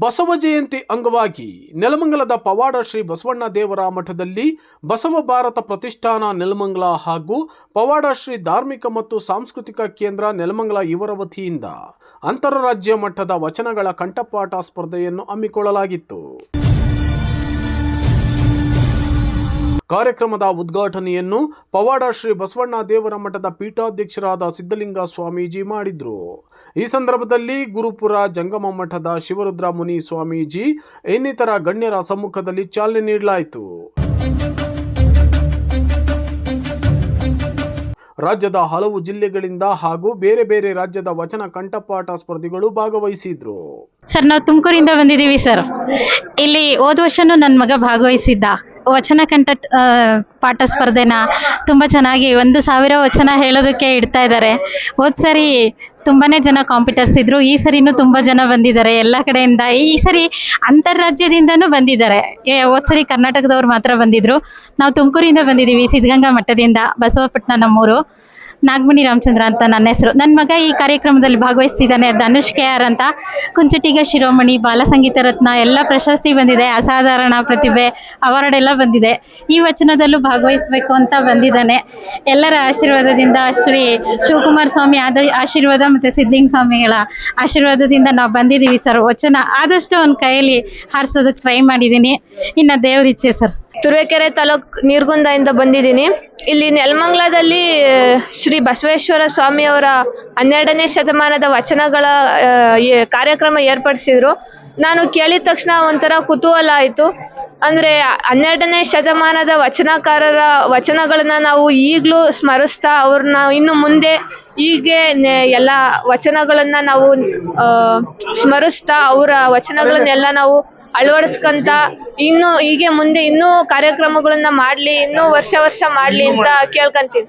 ಬಸವ ಜಯಂತಿ ಅಂಗವಾಗಿ ನೆಲಮಂಗಲದ ಪವಾಡ ಶ್ರೀ ಬಸವಣ್ಣ ದೇವರ ಮಠದಲ್ಲಿ ಬಸವ ಭಾರತ ಪ್ರತಿಷ್ಠಾನ ನೆಲಮಂಗಲ ಹಾಗೂ ಪವಾಡ ಶ್ರೀ ಧಾರ್ಮಿಕ ಮತ್ತು ಸಾಂಸ್ಕೃತಿಕ ಕೇಂದ್ರ ನೆಲಮಂಗಲ ಇವರ ವತಿಯಿಂದ ಅಂತಾರಾಜ್ಯ ಮಟ್ಟದ ವಚನಗಳ ಕಂಠಪಾಠ ಸ್ಪರ್ಧೆಯನ್ನು ಹಮ್ಮಿಕೊಳ್ಳಲಾಗಿತ್ತು. ಕಾರ್ಯಕ್ರಮದ ಉದ್ಘಾಟನೆಯನ್ನು ಪವಾಡ ಶ್ರೀ ಬಸವಣ್ಣ ದೇವರ ಮಠದ ಪೀಠಾಧ್ಯಕ್ಷರಾದ ಸಿದ್ಧಲಿಂಗ ಸ್ವಾಮೀಜಿ ಮಾಡಿದ್ರು. ಈ ಸಂದರ್ಭದಲ್ಲಿ ಗುರುಪುರ ಜಂಗಮ ಮಠದ ಶಿವರುದ್ರ ಮುನಿ ಸ್ವಾಮೀಜಿ, ಇನ್ನಿತರ ಗಣ್ಯರ ಸಮ್ಮುಖದಲ್ಲಿ ಚಾಲನೆ ನೀಡಲಾಯಿತು. ರಾಜ್ಯದ ಹಲವು ಜಿಲ್ಲೆಗಳಿಂದ ಹಾಗೂ ಬೇರೆ ಬೇರೆ ರಾಜ್ಯದ ವಚನ ಕಂಠಪಾಠ ಸ್ಪರ್ಧಿಗಳು ಭಾಗವಹಿಸಿದ್ರು. ಸರ್, ನಾವು ತುಮಕೂರಿಂದ ಬಂದಿದ್ದೀವಿ ಸರ್. ಇಲ್ಲಿ ಹೋದ ವರ್ಷನೂ ನನ್ನ ಮಗ ಭಾಗವಹಿಸಿದ್ದ. ವಚನ ಕಂಠ ಪಾಠ ಸ್ಪರ್ಧೆನ ತುಂಬ ಚೆನ್ನಾಗಿ ಒಂದು ಸಾವಿರ ವಚನ ಹೇಳೋದಕ್ಕೆ ಇಡ್ತಾ ಇದ್ದಾರೆ. ಹೋದ ಸರಿ ತುಂಬಾನೇ ಜನ ಕಾಂಪಿಟರ್ಸ್ ಇದ್ರು. ಈ ಸರಿನೂ ತುಂಬ ಜನ ಬಂದಿದ್ದಾರೆ. ಎಲ್ಲ ಕಡೆಯಿಂದ ಈ ಸರಿ ಅಂತಾರಾಜ್ಯದಿಂದನೂ ಬಂದಿದ್ದಾರೆ. ಹೋದ್ ಸರಿ ಕರ್ನಾಟಕದವ್ರು ಮಾತ್ರ ಬಂದಿದ್ರು. ನಾವು ತುಮಕೂರಿಂದ ಬಂದಿದ್ದೀವಿ, ಸಿದ್ಧಗಂಗಾ ಮಠದಿಂದ ಬಸವಪಟ್ಟಣ ನಮ್ಮೂರು. ನಾಗಮಣಿ ರಾಮಚಂದ್ರ ಅಂತ ನನ್ನ ಹೆಸರು. ನನ್ನ ಮಗ ಈ ಕಾರ್ಯಕ್ರಮದಲ್ಲಿ ಭಾಗವಹಿಸಿದ್ದಾನೆ ಧನುಷ್ ಕೆ ಆರ್ ಅಂತ. ಕುಂಚಟಿಗ, ಶಿರೋಮಣಿ ಬಾಲ ಸಂಗೀತ ರತ್ನ, ಎಲ್ಲ ಪ್ರಶಸ್ತಿ ಬಂದಿದೆ, ಅಸಾಧಾರಣ ಪ್ರತಿಭೆ ಅವಾರ್ಡ್ ಎಲ್ಲ ಬಂದಿದೆ. ಈ ವಚನದಲ್ಲೂ ಭಾಗವಹಿಸಬೇಕು ಅಂತ ಬಂದಿದ್ದಾನೆ. ಎಲ್ಲರ ಆಶೀರ್ವಾದದಿಂದ ಶ್ರೀ ಶಿವಕುಮಾರ್ ಸ್ವಾಮಿ ಆದ ಆಶೀರ್ವಾದ ಮತ್ತು ಸಿದ್ಧಲಿಂಗ ಸ್ವಾಮಿಗಳ ಆಶೀರ್ವಾದದಿಂದ ನಾವು ಬಂದಿದ್ದೀವಿ ಸರ್. ವಚನ ಆದಷ್ಟು ಒಂದು ಕೈಯಲ್ಲಿ ಹಾರಿಸೋದಕ್ಕೆ ಟ್ರೈ ಮಾಡಿದ್ದೀನಿ. ಇನ್ನು ದೇವ್ರ ಇಚ್ಛೆ ಸರ್. ತುರುವೇಕೆರೆ ತಾಲೂಕ್ ನೀರ್ಗುಂದದಿಂದ ಬಂದಿದ್ದೀನಿ. ಇಲ್ಲಿ ನೆಲಮಂಗಲದಲ್ಲಿ ಶ್ರೀ ಬಸವೇಶ್ವರ ಸ್ವಾಮಿಯವರ ಹನ್ನೆರಡನೇ ಶತಮಾನದ ವಚನಗಳ ಕಾರ್ಯಕ್ರಮ ಏರ್ಪಡಿಸಿದ್ರು. ನಾನು ಕೇಳಿದ ತಕ್ಷಣ ಒಂಥರ ಕುತೂಹಲ ಆಯಿತು ಅಂದರೆ ಹನ್ನೆರಡನೇ ಶತಮಾನದ ವಚನಕಾರರ ವಚನಗಳನ್ನ ನಾವು ಈಗಲೂ ಸ್ಮರಿಸ್ತಾ, ಅವ್ರನ್ನ ಇನ್ನು ಮುಂದೆ ಹೀಗೆ ಎಲ್ಲ ವಚನಗಳನ್ನ ನಾವು ಸ್ಮರಿಸ್ತಾ, ಅವರ ವಚನಗಳನ್ನೆಲ್ಲ ನಾವು ಅಳವಡಿಸ್ಕೊಂತ ಇನ್ನು ಹೀಗೆ ಮುಂದೆ ಇನ್ನೂ ಕಾರ್ಯಕ್ರಮಗಳನ್ನ ಮಾಡ್ಲಿ ಇನ್ನೂ ವರ್ಷ ವರ್ಷ ಮಾಡ್ಲಿ ಅಂತ ಕೇಳ್ಕೊಂತೀನಿ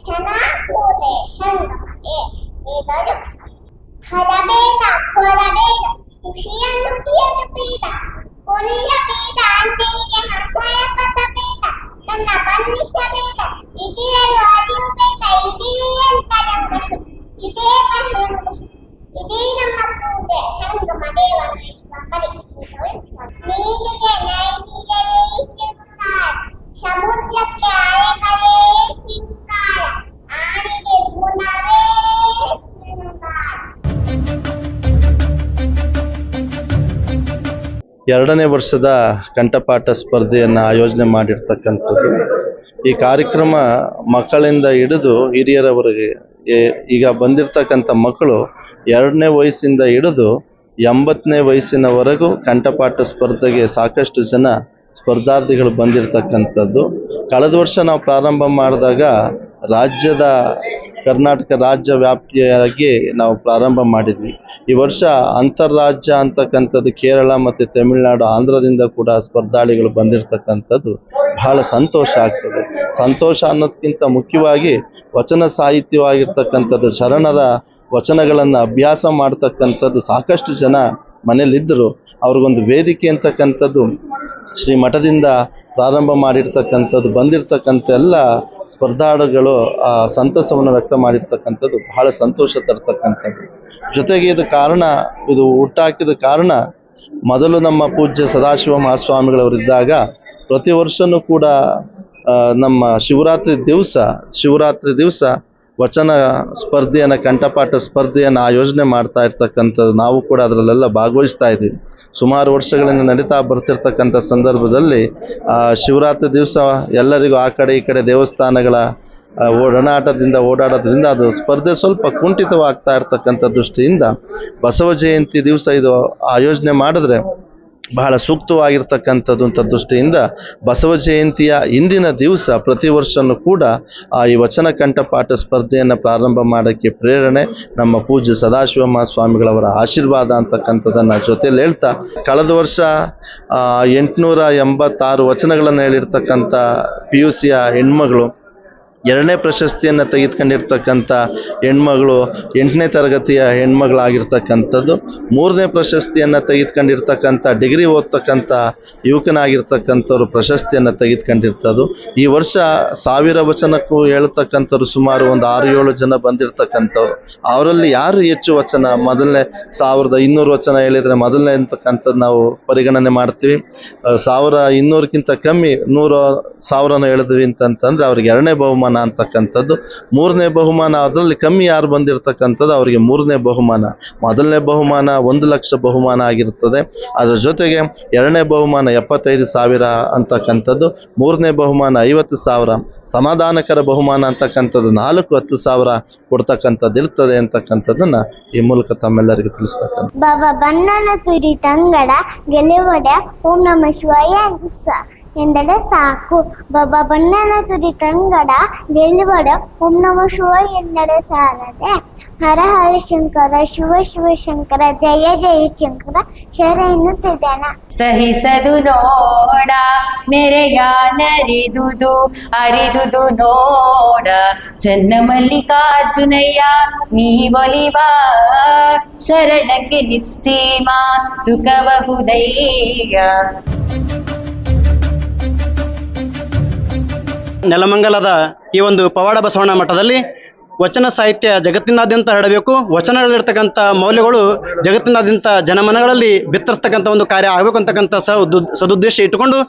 ನೆಚ್ಚನ ಕೂದೆ ಸಂಗಮಗೆ ಇದರು ಹರಬೇಡ ಕೊರಬೇಡ ಖುಷಿಯನ್ನು ತೀಯಲು ಬೇಡ ಕೊನೆಯ ಬೇಡ ಅಂತೆಗೆ ಹಸಯ ಪದ ಬೇಡ ನನ್ನ ಬಂಧಿಸಬೇಡ ಇದಿರಲು ಎರಡನೇ ವರ್ಷದ ಕಂಠಪಾಠ ಸ್ಪರ್ಧೆಯನ್ನು ಆಯೋಜನೆ ಮಾಡಿರ್ತಕ್ಕಂಥದ್ದು. ಈ ಕಾರ್ಯಕ್ರಮ ಮಕ್ಕಳಿಂದ ಹಿಡಿದು ಹಿರಿಯರವರೆಗೆ ಈಗ ಬಂದಿರತಕ್ಕಂಥ ಮಕ್ಕಳು ಎರಡನೇ ವಯಸ್ಸಿಂದ ಹಿಡಿದು ಎಂಬತ್ತನೇ ವಯಸ್ಸಿನವರೆಗೂ ಕಂಠಪಾಠ ಸ್ಪರ್ಧೆಗೆ ಸಾಕಷ್ಟು ಜನ ಸ್ಪರ್ಧಾರ್ಥಿಗಳು ಬಂದಿರತಕ್ಕಂಥದ್ದು. ಕಳೆದ ವರ್ಷ ನಾವು ಪ್ರಾರಂಭ ಮಾಡಿದಾಗ ರಾಜ್ಯದ ಕರ್ನಾಟಕ ರಾಜ್ಯ ವ್ಯಾಪ್ತಿಯಾಗಿ ನಾವು ಪ್ರಾರಂಭ ಮಾಡಿದ್ವಿ. ಈ ವರ್ಷ ಅಂತರಾಜ್ಯ ಅಂತಕ್ಕಂಥದ್ದು ಕೇರಳ ಮತ್ತು ತಮಿಳುನಾಡು, ಆಂಧ್ರದಿಂದ ಕೂಡ ಸ್ಪರ್ಧಾಳಿಗಳು ಬಂದಿರತಕ್ಕಂಥದ್ದು ಬಹಳ ಸಂತೋಷ ಆಗ್ತದೆ. ಸಂತೋಷ ಅನ್ನೋದಕ್ಕಿಂತ ಮುಖ್ಯವಾಗಿ ವಚನ ಸಾಹಿತ್ಯವಾಗಿರ್ತಕ್ಕಂಥದ್ದು, ಶರಣರ ವಚನಗಳನ್ನು ಅಭ್ಯಾಸ ಮಾಡ್ತಕ್ಕಂಥದ್ದು ಸಾಕಷ್ಟು ಜನ ಮನೇಲಿದ್ದರು ಅವ್ರಿಗೊಂದು ವೇದಿಕೆ ಅಂತಕ್ಕಂಥದ್ದು ಶ್ರೀ ಮಠದಿಂದ ಪ್ರಾರಂಭ ಮಾಡಿರ್ತಕ್ಕಂಥದ್ದು, ಬಂದಿರತಕ್ಕಂಥ ಎಲ್ಲ ಸ್ಪರ್ಧಾಳುಗಳು ಆ ಸಂತಸವನ್ನು ವ್ಯಕ್ತ ಮಾಡಿರ್ತಕ್ಕಂಥದ್ದು ಬಹಳ ಸಂತೋಷ ತರ್ತಕ್ಕಂಥದ್ದು. ಜೊತೆಗೆ ಇದು ಕಾರಣ, ಇದು ಹುಟ್ಟಾಕಿದ ಕಾರಣ, ಮೊದಲು ನಮ್ಮ ಪೂಜ್ಯ ಸದಾಶಿವ ಮಹಾಸ್ವಾಮಿಗಳವರಿದ್ದಾಗ ಪ್ರತಿ ವರ್ಷನೂ ಕೂಡ ನಮ್ಮ ಶಿವರಾತ್ರಿ ದಿವಸ ಶಿವರಾತ್ರಿ ದಿವಸ ವಚನ ಸ್ಪರ್ಧೆಯನ್ನು, ಕಂಠಪಾಠ ಸ್ಪರ್ಧೆಯನ್ನು ಆಯೋಜನೆ ಮಾಡ್ತಾ ಇರ್ತಕ್ಕಂಥದ್ದು ನಾವು ಕೂಡ ಅದರಲ್ಲೆಲ್ಲ ಭಾಗವಹಿಸ್ತಾ ಇದ್ದೀವಿ. ಸುಮಾರು ವರ್ಷಗಳಿಂದ ನಡೀತಾ ಬರ್ತಿರ್ತಕ್ಕಂಥ ಸಂದರ್ಭದಲ್ಲಿ ಶಿವರಾತ್ರಿ ದಿವಸ ಎಲ್ಲರಿಗೂ ಆ ಕಡೆ ಈ ಕಡೆ ದೇವಸ್ಥಾನಗಳ ಓಡಾಟದಿಂದ ಓಡಾಡೋದ್ರಿಂದ ಅದು ಸ್ಪರ್ಧೆ ಸ್ವಲ್ಪ ಕುಂಠಿತವಾಗ್ತಾ ಇರ್ತಕ್ಕಂಥ ದೃಷ್ಟಿಯಿಂದ ಬಸವ ಜಯಂತಿ ದಿವಸ ಇದು ಆಯೋಜನೆ ಮಾಡಿದ್ರೆ ಬಹಳ ಸೂಕ್ತವಾಗಿರ್ತಕ್ಕಂಥದ್ದು ಅಂತ ದೃಷ್ಟಿಯಿಂದ ಬಸವ ಜಯಂತಿಯ ಇಂದಿನ ದಿವಸ ಪ್ರತಿ ವರ್ಷನೂ ಕೂಡ ಆ ಈ ವಚನ ಕಂಠಪಾಠ ಸ್ಪರ್ಧೆಯನ್ನು ಪ್ರಾರಂಭ ಮಾಡೋಕ್ಕೆ ಪ್ರೇರಣೆ ನಮ್ಮ ಪೂಜ್ಯ ಸದಾಶಿವಮ್ಮ ಸ್ವಾಮಿಗಳವರ ಆಶೀರ್ವಾದ ಅಂತಕ್ಕಂಥದ್ದನ್ನು ಜೊತೆಯಲ್ಲಿ ಹೇಳ್ತಾ, ಕಳೆದ ವರ್ಷ ಎಂಟುನೂರ ಎಂಬತ್ತಾರು ವಚನಗಳನ್ನು ಹೇಳಿರ್ತಕ್ಕಂಥ ಪಿ ಯು ಸಿಯ ಹೆಣ್ಮಗಳು ಎರಡನೇ ಪ್ರಶಸ್ತಿಯನ್ನು ತೆಗೆದುಕೊಂಡಿರ್ತಕ್ಕಂಥ ಹೆಣ್ಮಗಳು ಎಂಟನೇ ತರಗತಿಯ ಹೆಣ್ಮಗಳಾಗಿರ್ತಕ್ಕಂಥದ್ದು. ಮೂರನೇ ಪ್ರಶಸ್ತಿಯನ್ನು ತೆಗೆದುಕೊಂಡಿರ್ತಕ್ಕಂಥ, ಡಿಗ್ರಿ ಓದ್ತಕ್ಕಂಥ ಯುವಕನಾಗಿರ್ತಕ್ಕಂಥವ್ರು ಪ್ರಶಸ್ತಿಯನ್ನು ತೆಗೆದುಕೊಂಡಿರ್ತದ್ದು. ಈ ವರ್ಷ ಸಾವಿರ ವಚನಕ್ಕೂ ಹೇಳ್ತಕ್ಕಂಥವ್ರು ಸುಮಾರು ಒಂದು ಆರು ಏಳು ಜನ ಬಂದಿರತಕ್ಕಂಥವ್ರು. ಅವರಲ್ಲಿ ಯಾರು ಹೆಚ್ಚು ವಚನ? ಮೊದಲನೇ ಸಾವಿರದ ಇನ್ನೂರು ವಚನ ಹೇಳಿದರೆ ಮೊದಲನೇ ಅಂತಕ್ಕಂಥದ್ದು ನಾವು ಪರಿಗಣನೆ ಮಾಡ್ತೀವಿ. ಸಾವಿರ ಇನ್ನೂರಕ್ಕಿಂತ ಕಮ್ಮಿ ನೂರು ಸಾವಿರನ ಹೇಳಿದ್ವಿ ಅಂತಂತಂದ್ರೆ ಅವ್ರಿಗೆ ಎರಡನೇ ಬಹುಮಾನ ಅಂತಕ್ಕಂಥದ್ದು. ಮೂರನೇ ಬಹುಮಾನ ಅದರಲ್ಲಿ ಕಮ್ಮಿ ಯಾರು ಬಂದಿರತಕ್ಕಂಥದ್ದು ಅವರಿಗೆ ಮೂರನೇ ಬಹುಮಾನ. ಮೊದಲನೇ ಬಹುಮಾನ ಒಂದು ಲಕ್ಷ ಬಹುಮಾನ ಆಗಿರ್ತದೆ. ಅದರ ಜೊತೆಗೆ ಎರಡನೇ ಬಹುಮಾನ ಎಪ್ಪತ್ತೈದು ಸಾವಿರ ಅಂತಕ್ಕಂಥದ್ದು. ಮೂರನೇ ಬಹುಮಾನ ಐವತ್ತು ಸಾವಿರ. ಸಮಾಧಾನಕರ ಬಹುಮಾನ ಅಂತಕ್ಕಂಥದ್ದು ನಾಲ್ಕು ಹತ್ತು ಸಾವಿರ ಕೊಡ್ತಕ್ಕಂಥದ್ದು ಇರ್ತದೆ ಅಂತಕ್ಕಂಥದ್ದನ್ನ ಈ ಮೂಲಕ ತಮ್ಮೆಲ್ಲರಿಗೂ ತಿಳಿಸ್ತಕ್ಕಂಥ ಬಾಬಾ, ಬಣ್ಣನ ತುರಿ ತಂಗಡ ಓಂ ನಮ ಎಂದರೆ ಸಾಕು. ಬಾಬಾ ಬಣ್ಣನ ತುದಿ ಕಂಗಡ ಗೆಲುವಡ ಓಂ ನಮ ಶಿವ ಎಂದರೆ ಸಾರದೆ ಹರ ಹರ ಶಂಕರ, ಶಿವ ಶಿವ ಶಂಕರ, ಜಯ ಜಯ ಶಂಕರ ಶರ ತಿದನ ಸಹಿಸದು ನೋಡ, ನೆರೆಯ ನರಿದುದು, ಅರಿದುದು ನೋಡ. ಚನ್ನ ಮಲ್ಲಿಕಾರ್ಜುನಯ್ಯ ನೀವೊಲಿವ ಶರಣಕ್ಕೆ ನಿಸ್ಸೀಮ ಸುಖಬಹುದಯ್ಯ ನೆಲಮಂಗಲದ ಈ ಒಂದು ಪವಾಡ ಬಸವಣ್ಣ ಮಠದಲ್ಲಿ ವಚನ ಸಾಹಿತ್ಯ ಜಗತ್ತಿನಾದ್ಯಂತ ಹರಡಬೇಕು. ವಚನಗಳಲ್ಲಿರ್ತಕ್ಕಂಥ ಮೌಲ್ಯಗಳು ಜಗತ್ತಿನಾದ್ಯಂತ ಜನಮನಗಳಲ್ಲಿ ಬಿತ್ತರಿಸ್ತಕ್ಕಂಥ ಒಂದು ಕಾರ್ಯ ಆಗಬೇಕು ಅಂತಕ್ಕಂಥ ಸದುದ್ದೇಶ ಇಟ್ಟುಕೊಂಡು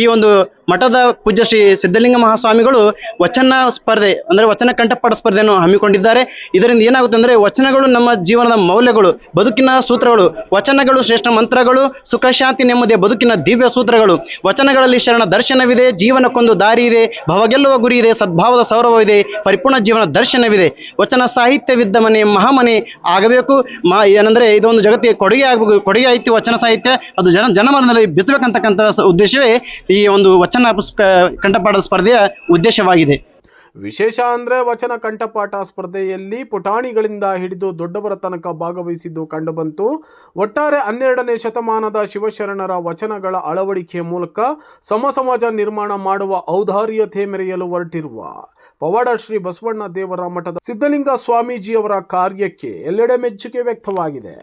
ಈ ಒಂದು ಮಠದ ಪೂಜ್ಯ ಶ್ರೀ ಸಿದ್ಧಲಿಂಗ ಮಹಾಸ್ವಾಮಿಗಳು ವಚನ ಸ್ಪರ್ಧೆ ಅಂದರೆ ವಚನ ಕಂಠಪಾಠ ಸ್ಪರ್ಧೆಯನ್ನು ಹಮ್ಮಿಕೊಂಡಿದ್ದಾರೆ. ಇದರಿಂದ ಏನಾಗುತ್ತೆ ಅಂದರೆ ವಚನಗಳು ನಮ್ಮ ಜೀವನದ ಮೌಲ್ಯಗಳು, ಬದುಕಿನ ಸೂತ್ರಗಳು, ವಚನಗಳು ಶ್ರೇಷ್ಠ ಮಂತ್ರಗಳು, ಸುಖ, ಶಾಂತಿ ನೆಮ್ಮದಿಯ ಬದುಕಿನ ದಿವ್ಯ ಸೂತ್ರಗಳು, ವಚನಗಳಲ್ಲಿ ಶರಣ ದರ್ಶನವಿದೆ, ಜೀವನಕ್ಕೊಂದು ದಾರಿ ಇದೆ, ಭವಗೆಲ್ಲುವ ಗುರಿ ಇದೆ, ಸದ್ಭಾವದ ಸೌರಭವಿದೆ ಪರಿಪೂರ್ಣ ಜೀವನ ದರ್ಶನವಿದೆ. ವಚನ ಸಾಹಿತ್ಯವಿದ್ದ ಮನೆ, ಮಹಾಮನೆ ಆಗಬೇಕು. ಮಾ, ಏನಂದ್ರೆ ಇದೊಂದು ಜಗತ್ತಿಗೆ ಕೊಡುಗೆ ಆಗಬೇಕು, ಕೊಡುಗೆ ಐತಿ ವಚನ ಸಾಹಿತ್ಯ. ಅದು ಜನ, ಜನಮನದಲ್ಲಿ ಬಿತ್ತಬೇಕಂತಕ್ಕಂಥ ಉದ್ದೇಶವೇ ಈ ಒಂದು ವಚನ ಸ್ಪ- ಕಂಠಪಾಠದ ಸ್ಪರ್ಧೆಯ ಉದ್ದೇಶವಾಗಿದೆ. ವಿಶೇಷ ಅಂದರೆ ವಚನ ಕಂಠಪಾಠ ಸ್ಪರ್ಧೆಯಲ್ಲಿ ಪುಟಾಣಿಗಳಿಂದ ಹಿಡಿದು ದೊಡ್ಡವರ ತನಕ ಭಾಗವಹಿಸಿದ್ದು ಕಂಡುಬಂತು. ಒಟ್ಟಾರೆ ಹನ್ನೆರಡನೇ ಶತಮಾನದ ಶಿವಶರಣರ ವಚನಗಳ ಅಳವಡಿಕೆ ಮೂಲಕ ಸಮ ಸಮಾಜ ನಿರ್ಮಾಣ ಮಾಡುವ ಔದಾರ್ಯತೆ ಮೆರೆಯಲು ಹೊರಟಿರುವ ಪವಾಡ ಶ್ರೀ ಬಸವಣ್ಣ ದೇವರ ಮಠದ ಸಿದ್ಧಲಿಂಗ ಸ್ವಾಮೀಜಿಯವರ ಕಾರ್ಯಕ್ಕೆ ಎಲ್ಲೆಡೆ ಮೆಚ್ಚುಗೆ ವ್ಯಕ್ತವಾಗಿದೆ.